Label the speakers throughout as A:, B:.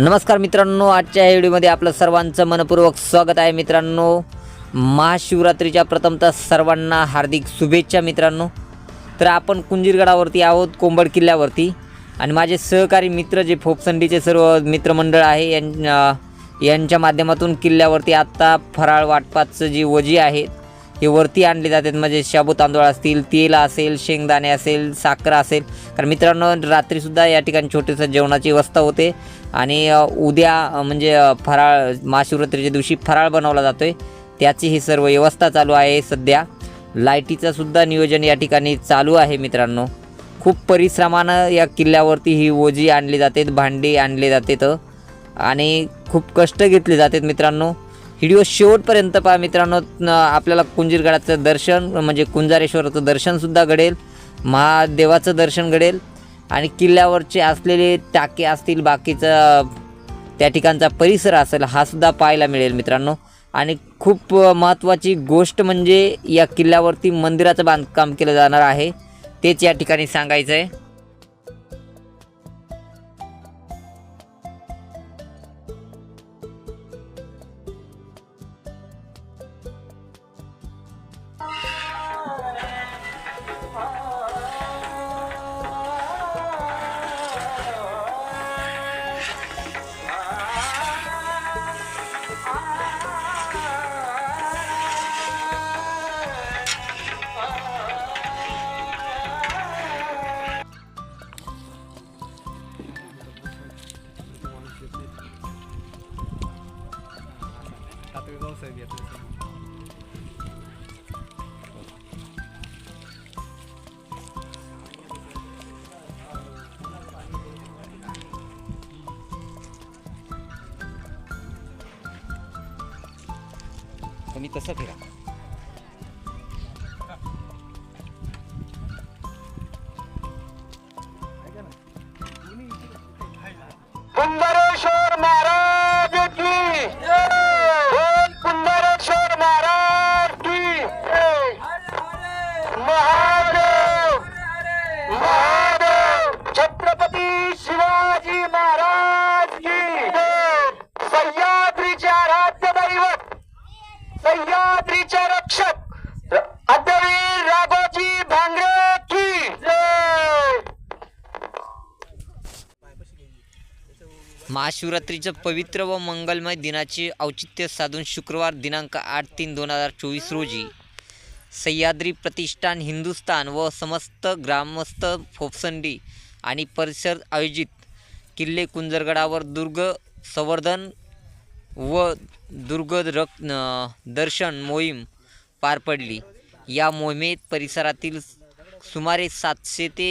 A: नमस्कार मित्रांनो आजच्या या व्हिडिओमध्ये आपलं सर्वांचं मनपूर्वक स्वागत आहे मित्रांनो. महाशिवरात्रीच्या प्रथमतः सर्वांना हार्दिक शुभेच्छा मित्रांनो. तर आपण कुंजीरगडावरती आहोत कोंबड किल्ल्यावरती. आणि माझे सहकारी मित्र जे फोपसंडीचे सर्व मित्रमंडळ आहे यां यांच्या माध्यमातून किल्ल्यावरती आत्ता फराळ वाटपाचं जी वजी आहे हे वरती आणले जातात. म्हणजे शाबू तांदूळ असतील तेल असेल शेंगदाणे असेल साखर असेल. कारण मित्रांनो रात्रीसुद्धा या ठिकाणी छोटीसं जेवणाची व्यवस्था होते. आणि उद्या म्हणजे फराळ महाशिवरात्रीच्या दिवशी फराळ बनवला जातो आहे त्याची ही सर्व व्यवस्था चालू आहे सध्या. लाईटीचं सुद्धा नियोजन या ठिकाणी चालू आहे मित्रांनो. खूप परिश्रमानं या किल्ल्यावरती ही ओजी आणली जाते भांडी आणले जातात. आणि खूप कष्ट घेतले जातात मित्रांनो. व्हिडिओ शेवटपर्यंत पहा मित्रांनो आपल्याला कुंजीरगडाचं दर्शन म्हणजे कुंजारेश्वराचं दर्शनसुद्धा घडेल महादेवाचं दर्शन घडेल आणि किल्ल्यावरचे असलेले टाके असतील बाकीचं त्या ठिकाणचा परिसर असेल हा सुद्धा पाहायला मिळेल मित्रांनो. आणि खूप महत्त्वाची गोष्ट म्हणजे या किल्ल्यावरती मंदिराचं बांधकाम केलं जाणार आहे तेच या ठिकाणी सांगायचं आहे तुम्ही तसं फिरा
B: कुंभारेश्वर महाराज
A: शिवरात्रीचं पवित्र व मंगलमय दिनाचे औचित्य साधून शुक्रवार दिनांक आठ तीन दोन हजार चोवीस रोजी सह्याद्री प्रतिष्ठान हिंदुस्थान व समस्त ग्रामस्थ फोपसंडी आणि परिसर आयोजित किल्ले कुंजरगडावर दुर्ग संवर्धन व दुर्ग रक दर्शन मोहीम पार पडली. या मोहिमेत परिसरातील सुमारे सातशे ते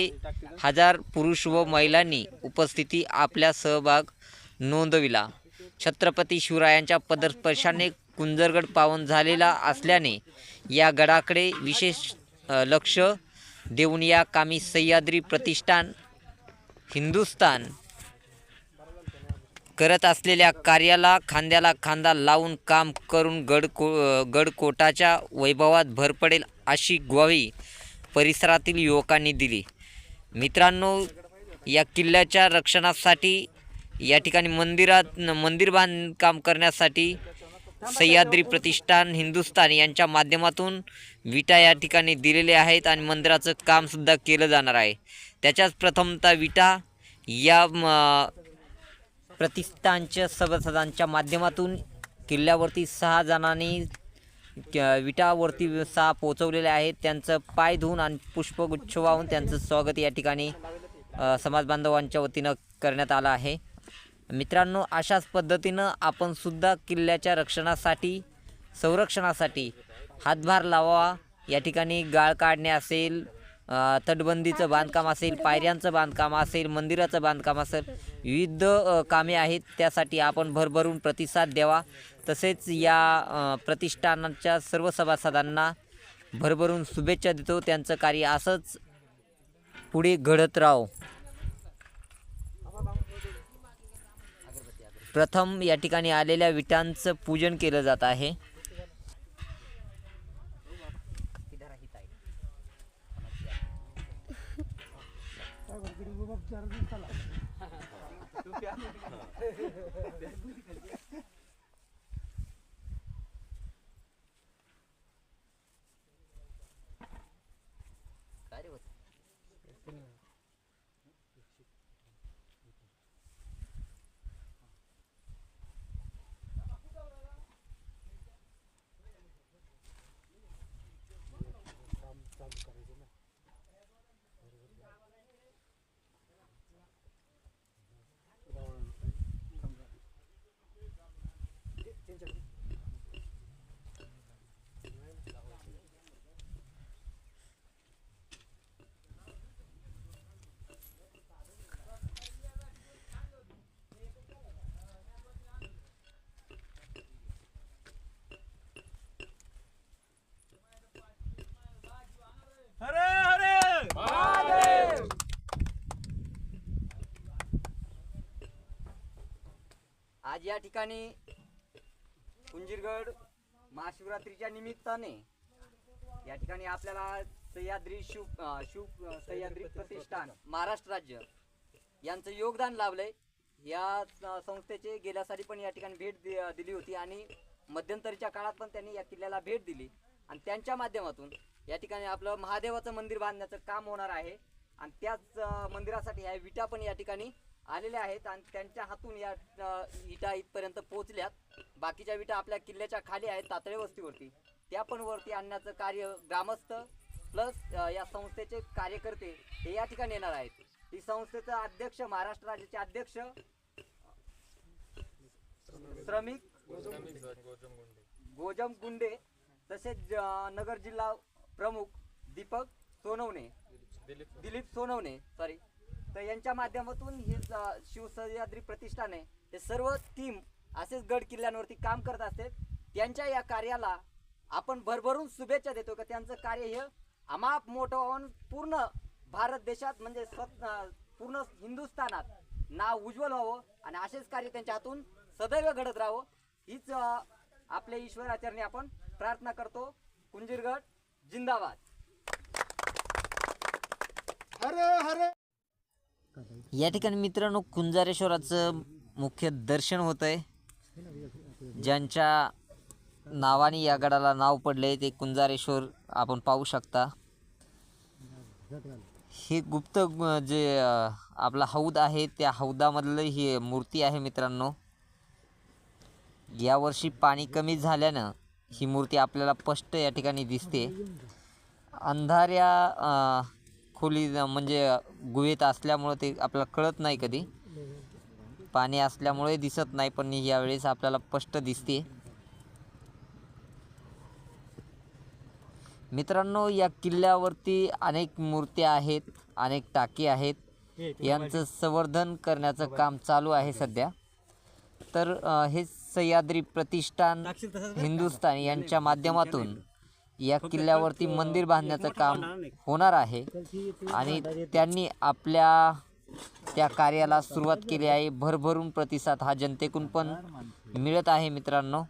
A: हजार पुरुष व महिलांनी उपस्थिती आपल्या सहभाग नोंदविला. छत्रपती शिवरायांच्या पदस्पर्शाने कुंजरगड पावन झालेला असल्याने या गडाकडे विशेष लक्ष देऊन या कामी सह्याद्री प्रतिष्ठान हिंदुस्थान करत असलेल्या कार्याला खांद्याला खांदा लावून काम करून गड को गडकोटाच्या वैभवात भर पडेल अशी ग्वाही परिसरातील युवकांनी दिली. मित्रांनो या किल्ल्याच्या रक्षणासाठी या ठिकाणी मंदिरात मंदिर बांधकाम करण्यासाठी सह्याद्री प्रतिष्ठान हिंदुस्थान यांच्या माध्यमातून विटा या ठिकाणी दिलेले आहेत आणि मंदिराचं कामसुद्धा केलं जाणार आहे. त्याच्याच प्रथमतः विटा या प्रतिष्ठानच्या सभासदांच्या माध्यमातून किल्ल्यावरती सहा जणांनी विटावरती सहा पोचवलेले आहेत. त्यांचं पाय धुवून आणि पुष्पगुच्छ वाहून त्यांचं स्वागत या ठिकाणी समाजबांधवांच्या वतीनं करण्यात आलं आहे. मित्रांनो अशाच पद्धतीनं आपण सुद्धा किल्ल्याच्या रक्षणासाठी संरक्षणासाठी हातभार लावा या ठिकाणी गाळ काढणे असेल तटबंदीचं बांधकाम असेल पायऱ्यांचं बांधकाम असेल मंदिराचं बांधकाम असेल विविध कामे आहेत. त्यासाठी आपण भरभरून प्रतिसाद द्यावा. तसेच या प्रतिष्ठानाच्या सर्व सभासदांना भरभरून शुभेच्छा देतो. त्यांचं कार्य असंच पुढे घडत राहो. प्रथम या ठिकाणी आलेल्या विटांचं पूजन केलं जात आहे काय रे
C: हरे हरे
D: आज या ठिकाणी कुंजीरगड महाशिवरात्रीच्या निमित्ताने या ठिकाणी आपल्याला सह्याद्री शिव शिव सह्याद्री प्रतिष्ठान महाराष्ट्र राज्य यांचं योगदान लाभलंय. या संस्थेचे गेल्या साली पण या ठिकाणी भेट दि- दिली होती आणि मध्यंतरीच्या काळात पण त्यांनी या किल्ल्याला भेट दिली. आणि त्यांच्या माध्यमातून या ठिकाणी आपलं महादेवाचं मंदिर बांधण्याचं काम होणार आहे. आणि त्याच मंदिरासाठी ह्या विटा पण या ठिकाणी आलेल्या आहेत आणि त्यांच्या हातून या विटा इथपर्यंत पोहोचल्यात. बाकीच्या विटा आपल्या किल्ल्याच्या खाली आहेत तातळे वस्तीवरती. त्या पण वरती आणण्याचं कार्य ग्रामस्थ प्लस या संस्थेचे कार्यकर्ते हे या ठिकाणी येणार आहेत. ही संस्थेचा अध्यक्ष महाराष्ट्र राज्याचे अध्यक्ष श्रमिक गोजम गुंडे तसेच नगर जिल्हा प्रमुख दीपक सोनवणे. दिलीप सोनवणे सॉरी तर यांच्या माध्यमातून हे शिवसह्याद्री प्रतिष्ठाने हे सर्व टीम असेच गड किल्ल्यांवरती काम करत असते. त्यांच्या या कार्याला आपण भरभरून शुभेच्छा देतो का? त्यांचं कार्य हे अमाप मोठं होऊन पूर्ण भारत देशात म्हणजे स्व अं, पूर्ण हिंदुस्थानात नाव उज्ज्वल व्हावं आणि असेच कार्य त्यांच्या हातून सदैव घडत राहावं. हीच आपल्या ईश्वराचरणी आपण प्रार्थना करतो. कुंजीरगड जिंदाबाद.
A: या ठिकाणी मित्रांनो कुंजारेश्वराचं मुख्य दर्शन होत आहे ज्यांच्या नावाने या गडाला नाव पडले ते कुंजारेश्वर आपण पाहू शकता. हे गुप्त जे आपला हौद आहे त्या हौदामधलं ही मूर्ती आहे मित्रांनो. यावर्षी पाणी कमी झाल्यानं ही मूर्ती आपल्याला स्पष्ट या ठिकाणी दिसते. अंधाऱ्या खोली म्हणजे गुहेत असल्यामुळं ते आपल्याला कळत नाही कधी. पाणी असल्यामुळे दिसत नाही पण यावेळेस आपल्याला स्पष्ट दिसते. मित्रांनो या किल्ल्यावरती अनेक मूर्त्या आहेत अनेक टाकी आहेत. यांचं संवर्धन करण्याचं काम चालू आहे सध्या. तर हे सह्याद्री प्रतिष्ठान हिंदुस्थान यांच्या माध्यमातून या किल्ल्यावरती मंदिर बांधण्याचं काम होणार आहे. आणि त्यांनी आपल्या त्या कार्याला सुरुवात केली आहे. भरभरून प्रतिसाद हा जनतेकडून पण मिळत आहे मित्रांनो.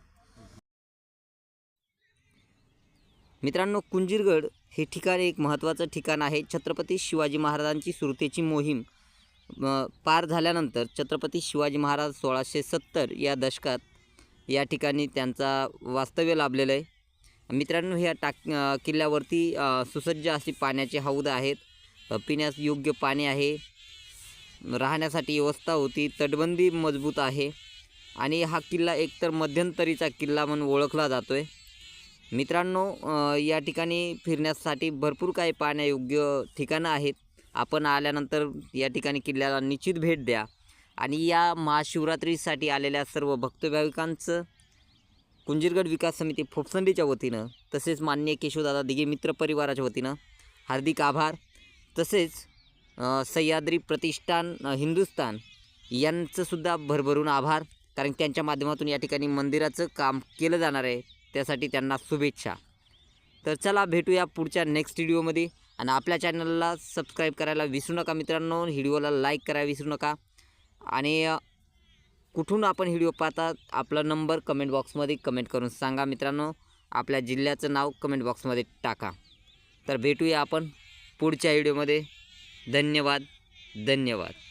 A: मित्रांनो कुंजीरगड हे ठिकाण एक महत्त्वाचं ठिकाण आहे. छत्रपती शिवाजी महाराजांची सुरतेची मोहीम पार झाल्यानंतर छत्रपती शिवाजी महाराज सोळाशे सत्तर या दशकात या ठिकाणी त्यांचा वास्तव्य लाभलेलं आहे. मित्रांनो ह्या टाक किल्ल्यावरती सुसज्ज अशी पाण्याची हौद आहेत. पिण्यास योग्य पाणी आहे. राहण्यासाठी व्यवस्था होती. तटबंदी मजबूत आहे. आणि हा किल्ला एकतर मध्यंतरीचा किल्ला म्हणून ओळखला जातो आहे मित्रांनो या ठिकाणी फिरण्यासाठी भरपूर काही पाहण्यायोग्य ठिकाणं आहेत. आपण आल्यानंतर या ठिकाणी किल्ल्याला निश्चित भेट द्या. आणि या महाशिवरात्रीसाठी आलेल्या सर्व भक्त भाविकांचं कुंजीरगड विकास समिती फोपसंडीच्या वतीनं तसेच माननीय केशवदादा दिघे मित्र परिवाराच्या वतीनं हार्दिक आभार. तसेच सह्याद्री प्रतिष्ठान हिंदुस्तान यांचंसुद्धा भरभरून आभार. कारण त्यांच्या माध्यमातून या ठिकाणी मंदिराचं काम केलं जाणार आहे. त्यासाठी त्यांना शुभेच्छा. तर चला भेटूया पुढच्या नेक्स्ट व्हिडिओमध्ये आणि आपल्या चॅनलला सबस्क्राईब करायला विसरू नका मित्रांनो. व्हिडिओला लाईक करायला विसरू नका. आणि कुठून आपण व्हिडिओ पाहता आपला नंबर कमेंट बॉक्समध्ये कमेंट करून सांगा मित्रांनो. आपल्या जिल्ह्याचं नाव कमेंट बॉक्समध्ये टाका. तर भेटूया आपण पुढच्या व्हिडिओमध्ये धन्यवाद धन्यवाद.